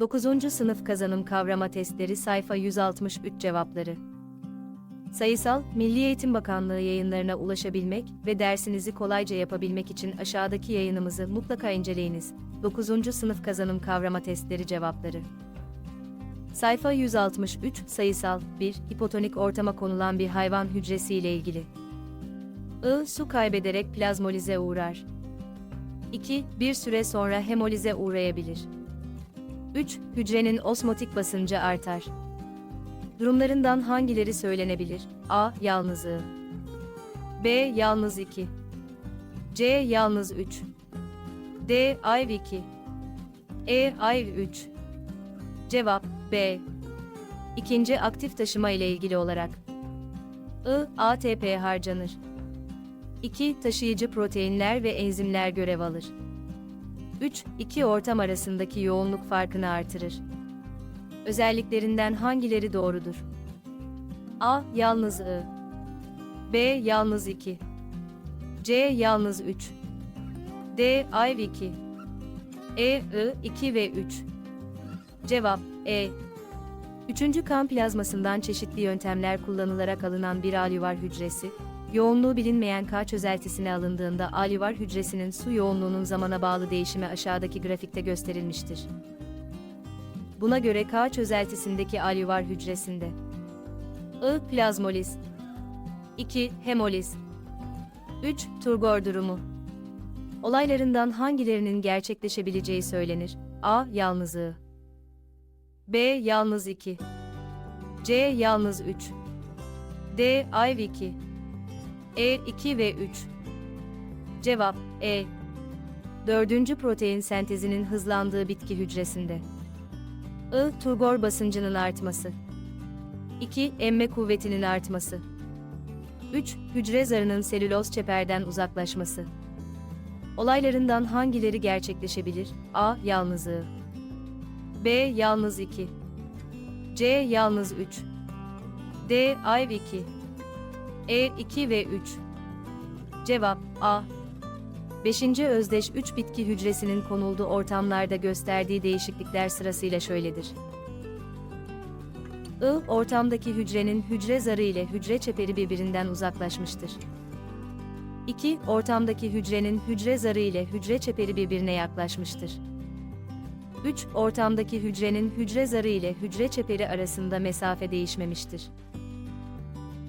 9. sınıf kazanım kavrama testleri sayfa 163 cevapları. Sayısal, Milli Eğitim Bakanlığı yayınlarına ulaşabilmek ve dersinizi kolayca yapabilmek için aşağıdaki yayınımızı mutlaka inceleyiniz. 9. sınıf kazanım kavrama testleri cevapları. Sayfa 163, sayısal, 1, hipotonik ortama konulan bir hayvan hücresi ile ilgili. I, su kaybederek plazmolize uğrar. 2. Bir süre sonra hemolize uğrayabilir. 3. Hücrenin osmotik basıncı artar. Durumlarından hangileri söylenebilir? A. Yalnız I. B. Yalnız 2. C. Yalnız 3. D. Ayv 2. E. Ayv 3. Cevap B. İkinci aktif taşıma ile ilgili olarak. I. ATP harcanır. 2. Taşıyıcı proteinler ve enzimler görev alır. 3. İki ortam arasındaki yoğunluk farkını artırır. Özelliklerinden hangileri doğrudur? A. Yalnız I. B. Yalnız 2. C. Yalnız 3. D. Ayv 2. E. I. 2 ve 3. Cevap E. Üçüncü kan plazmasından çeşitli yöntemler kullanılarak alınan bir alüvar hücresi, yoğunluğu bilinmeyen K çözeltisine alındığında alüvar hücresinin su yoğunluğunun zamana bağlı değişimi aşağıdaki grafikte gösterilmiştir. Buna göre K çözeltisindeki alüvar hücresinde I. Plazmoliz 2. Hemoliz 3. Turgor durumu Olaylarından hangilerinin gerçekleşebileceği söylenir? A. Yalnız I. B. Yalnız 2. C. Yalnız 3. D. Ayv 2. E. 2 ve 3. Cevap E. Dördüncü protein sentezinin hızlandığı bitki hücresinde. I. Turgor basıncının artması. 2. Emme kuvvetinin artması. 3. Hücre zarının selüloz çeperden uzaklaşması. Olaylarından hangileri gerçekleşebilir? A. Yalnızlığı. B. Yalnız 2. C. Yalnız 3. D. Ayv 2. E. 2 ve 3. Cevap A. 5. özdeş 3 bitki hücresinin konulduğu ortamlarda gösterdiği değişiklikler sırasıyla şöyledir. I. Ortamdaki hücrenin hücre zarı ile hücre çeperi birbirinden uzaklaşmıştır. 2. Ortamdaki hücrenin hücre zarı ile hücre çeperi birbirine yaklaşmıştır. 3. Ortamdaki hücrenin hücre zarı ile hücre çeperi arasında mesafe değişmemiştir.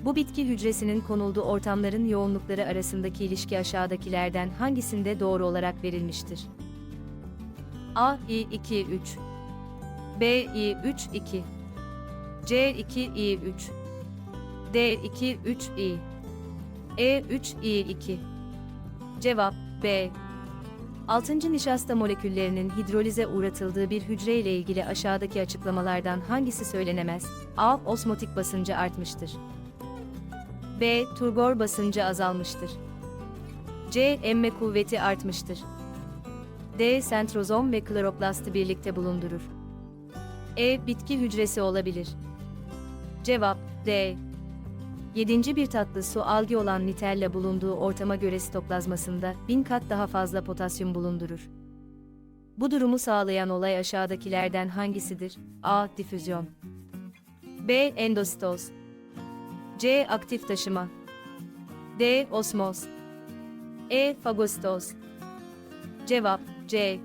Bu bitki hücresinin konulduğu ortamların yoğunlukları arasındaki ilişki aşağıdakilerden hangisinde doğru olarak verilmiştir? A. I 2 3 B. I 3 2 C. 2 I 3 D. 2 3 I E. 3 I 2 Cevap B. Altıncı nişasta moleküllerinin hidrolize uğratıldığı bir hücre ile ilgili aşağıdaki açıklamalardan hangisi söylenemez? A. Osmotik basıncı artmıştır. B. Turgor basıncı azalmıştır. C. Emme kuvveti artmıştır. D. Sentrozom ve kloroplastı birlikte bulundurur. E. Bitki hücresi olabilir. Cevap D. Yedinci bir tatlı su algi olan nitelle bulunduğu ortama göre sitoplazmasında bin kat daha fazla potasyum bulundurur. Bu durumu sağlayan olay aşağıdakilerden hangisidir? A. Difüzyon B. Endositoz C. Aktif taşıma D. Osmoz E. Fagositoz Cevap C.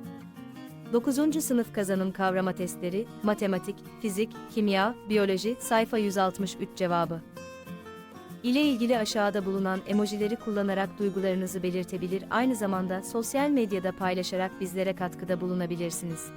9. sınıf kazanım kavrama testleri, matematik, fizik, kimya, biyoloji, sayfa 163 cevabı. ile ilgili aşağıda bulunan emojileri kullanarak duygularınızı belirtebilir aynı zamanda sosyal medyada paylaşarak bizlere katkıda bulunabilirsiniz.